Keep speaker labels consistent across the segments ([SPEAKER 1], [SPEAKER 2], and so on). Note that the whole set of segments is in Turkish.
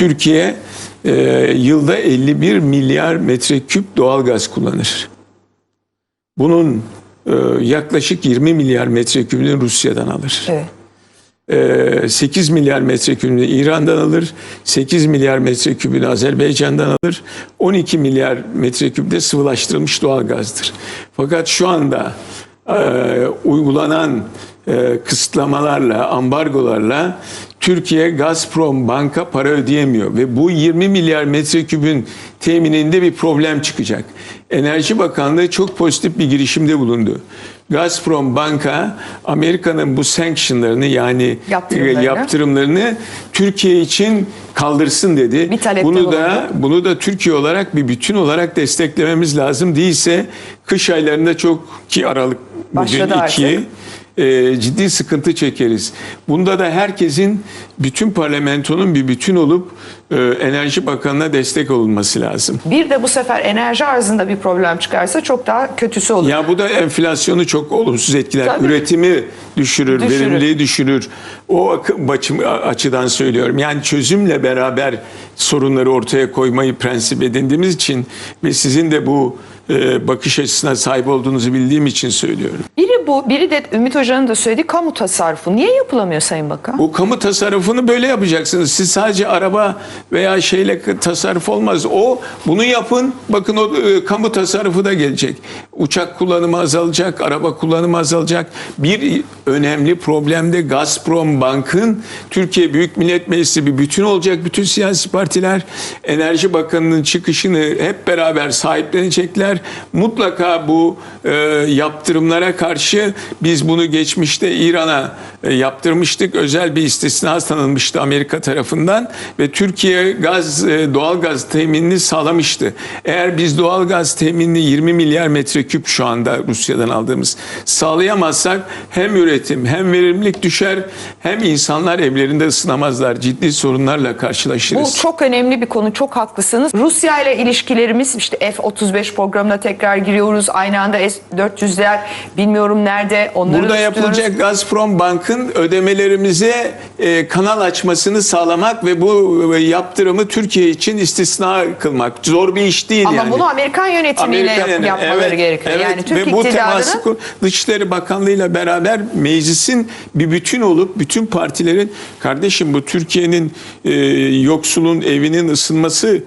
[SPEAKER 1] Türkiye e, yılda 51 milyar metreküp doğalgaz kullanır. Bunun e, yaklaşık 20 milyar metrekübünü Rusya'dan alır.
[SPEAKER 2] Evet.
[SPEAKER 1] Ee, 8 milyar metrekübünü İran'dan alır, 8 milyar metrekübünü Azerbaycan'dan alır, 12 milyar metreküp de sıvılaştırılmış doğalgazdır. Fakat şu anda e, uygulanan e, kısıtlamalarla, ambargolarla Türkiye Gazprom banka para ödeyemiyor ve bu 20 milyar metrekübün temininde bir problem çıkacak. Enerji Bakanlığı çok pozitif bir girişimde bulundu. Gazprom banka Amerika'nın bu sanctionlarını yani
[SPEAKER 2] Yaptırımlarını.
[SPEAKER 1] yaptırımlarını Türkiye için kaldırsın dedi. Bunu da
[SPEAKER 2] bulundu.
[SPEAKER 1] bunu da Türkiye olarak bir bütün olarak desteklememiz lazım. Değilse kış aylarında çok ki Aralık bugün
[SPEAKER 2] Başladı
[SPEAKER 1] iki
[SPEAKER 2] artık.
[SPEAKER 1] E, ciddi sıkıntı çekeriz. Bunda da herkesin bütün parlamentonun bir bütün olup e, Enerji Bakanı'na destek olunması lazım.
[SPEAKER 2] Bir de bu sefer enerji arzında bir problem çıkarsa çok daha kötüsü olur.
[SPEAKER 1] Ya bu da enflasyonu çok olumsuz etkiler.
[SPEAKER 2] Tabii.
[SPEAKER 1] Üretimi düşürür,
[SPEAKER 2] Düşürür.
[SPEAKER 1] verimliliği düşürür. O açıdan söylüyorum. Yani çözümle beraber sorunları ortaya koymayı prensip edindiğimiz için ve sizin de bu e, bakış açısına sahip olduğunuzu bildiğim için söylüyorum.
[SPEAKER 2] Biri bu, biri de Ümit Hoca'nın da söylediği kamu tasarrufu. Niye yapılamıyor Sayın Bakan?
[SPEAKER 1] Bu kamu tasarrufunu böyle yapacaksınız. Siz sadece araba veya şeyle tasarruf olmaz. O bunu yapın. Bakın o e, kamu tasarrufu da gelecek. Uçak kullanımı azalacak, araba kullanımı azalacak. Bir önemli problem de Gazprom Bank'ın Türkiye Büyük Millet Meclisi bir bütün olacak. Bütün siyasi partiler Enerji Bakanı'nın çıkışını hep beraber sahiplenecekler. Mutlaka bu e, yaptırımlara karşı biz bunu geçmişte İran'a e, yaptırmıştık. Özel bir istisna tanınmıştı Amerika tarafından ve Türkiye gaz e, doğal gaz teminini sağlamıştı. Eğer biz doğal gaz teminini 20 milyar metreküp şu anda Rusya'dan aldığımız sağlayamazsak hem üretim hem verimlilik düşer hem insanlar evlerinde ısınamazlar. Ciddi sorunlarla
[SPEAKER 2] Bu
[SPEAKER 1] karşılaşırız.
[SPEAKER 2] çok önemli bir konu. Çok haklısınız. Rusya ile ilişkilerimiz işte F-35 programına tekrar giriyoruz. Aynı anda S-400'ler bilmiyorum nerede. Onları
[SPEAKER 1] Burada
[SPEAKER 2] tutuyoruz.
[SPEAKER 1] yapılacak Gazprom Bank'ın ödemelerimize e, kanal açmasını sağlamak ve bu e, yaptırımı Türkiye için istisna kılmak. Zor bir iş değil
[SPEAKER 2] Ama
[SPEAKER 1] yani.
[SPEAKER 2] bunu Amerikan yönetimiyle
[SPEAKER 1] yani,
[SPEAKER 2] yapmaları
[SPEAKER 1] evet,
[SPEAKER 2] gerekiyor.
[SPEAKER 1] Evet.
[SPEAKER 2] Yani Türk
[SPEAKER 1] Ve bu teması Dışişleri Bakanlığı'yla beraber meclisin bir bütün olup bütün partilerin kardeşim bu Türkiye'nin e, yoksulun evinin ısınması,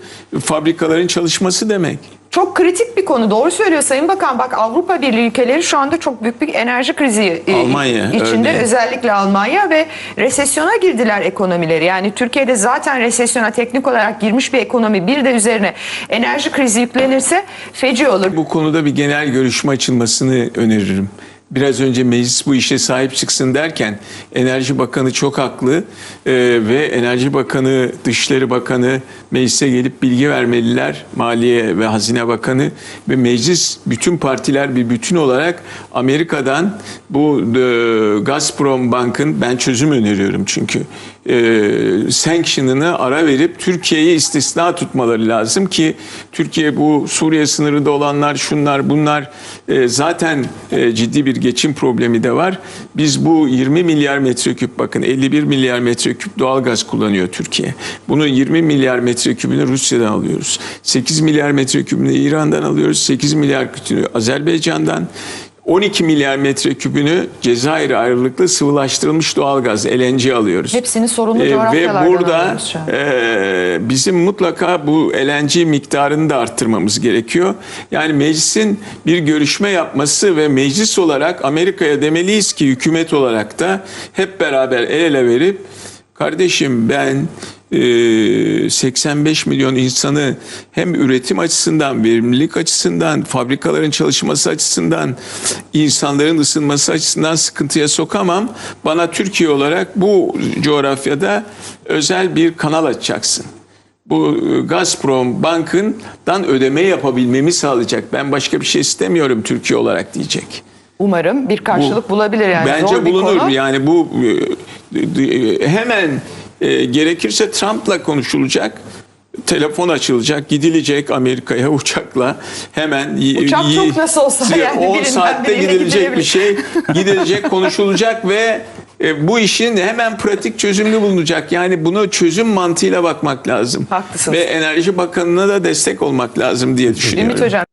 [SPEAKER 1] fabrikaların çalışması demek.
[SPEAKER 2] Çok kritik bir konu. Doğru söylüyor Sayın Bakan. Bak Avrupa Birliği ülkeleri şu anda çok büyük bir enerji krizi e,
[SPEAKER 1] Almanya,
[SPEAKER 2] içinde.
[SPEAKER 1] örneğin.
[SPEAKER 2] Özellikle Almanya ve resesyona girdiler ekonomileri. Yani Türkiye'de zaten resesyona teknik olarak girmiş bir ekonomi bir de üzerine enerji krizi yüklenirse feci olur.
[SPEAKER 1] Bu konuda bir genel görüşme açılmasını öneririm. Biraz önce meclis bu işe sahip çıksın derken Enerji Bakanı çok haklı Ee, ve Enerji Bakanı, Dışişleri Bakanı meclise gelip bilgi vermeliler. Maliye ve Hazine Bakanı ve meclis bütün partiler bir bütün olarak Amerika'dan bu e, Gazprom Bank'ın ben çözüm öneriyorum çünkü e, sanction'ını ara verip Türkiye'yi istisna tutmaları lazım ki Türkiye bu Suriye sınırında olanlar şunlar bunlar e, zaten e, ciddi bir geçim problemi de var. Biz bu 20 milyar metreküp bakın 51 milyar metreküp doğalgaz kullanıyor Türkiye. Bunun 20 milyar metrekübünü Rusya'dan alıyoruz. 8 milyar metrekübünü İran'dan alıyoruz. 8 milyar kütünü Azerbaycan'dan 12 milyar metrekübünü Cezayir ayrılıklı sıvılaştırılmış doğalgaz LNG alıyoruz.
[SPEAKER 2] Hepsini sorunlu
[SPEAKER 1] Ee,
[SPEAKER 2] coğrafyalardan
[SPEAKER 1] Ve burada e, bizim mutlaka bu LNG miktarını da arttırmamız gerekiyor. Yani meclisin bir görüşme yapması ve meclis olarak Amerika'ya demeliyiz ki hükümet olarak da hep beraber el ele verip kardeşim ben 85 milyon insanı hem üretim açısından, verimlilik açısından, fabrikaların çalışması açısından, insanların ısınması açısından sıkıntıya sokamam. Bana Türkiye olarak bu coğrafyada özel bir kanal açacaksın. Bu e, Gazprom Bank'ından ödeme yapabilmemi sağlayacak. Ben başka bir şey istemiyorum Türkiye olarak diyecek.
[SPEAKER 2] Umarım bir karşılık bulabilir yani.
[SPEAKER 1] Bence
[SPEAKER 2] Zor
[SPEAKER 1] bulunur.
[SPEAKER 2] konu.
[SPEAKER 1] Yani bu e, e, hemen e, gerekirse Trump'la konuşulacak. Telefon açılacak, gidilecek Amerika'ya uçakla hemen.
[SPEAKER 2] Uçak çok nasıl olsa yani
[SPEAKER 1] 10
[SPEAKER 2] birinden
[SPEAKER 1] saatte gidilecek bir şey. Gidilecek, konuşulacak ve e, bu işin hemen pratik çözümlü bulunacak. Yani buna çözüm mantığıyla bakmak lazım.
[SPEAKER 2] Haklısınız.
[SPEAKER 1] Ve Enerji Bakanı'na da destek olmak lazım diye düşünüyorum.
[SPEAKER 2] Ümit Hocam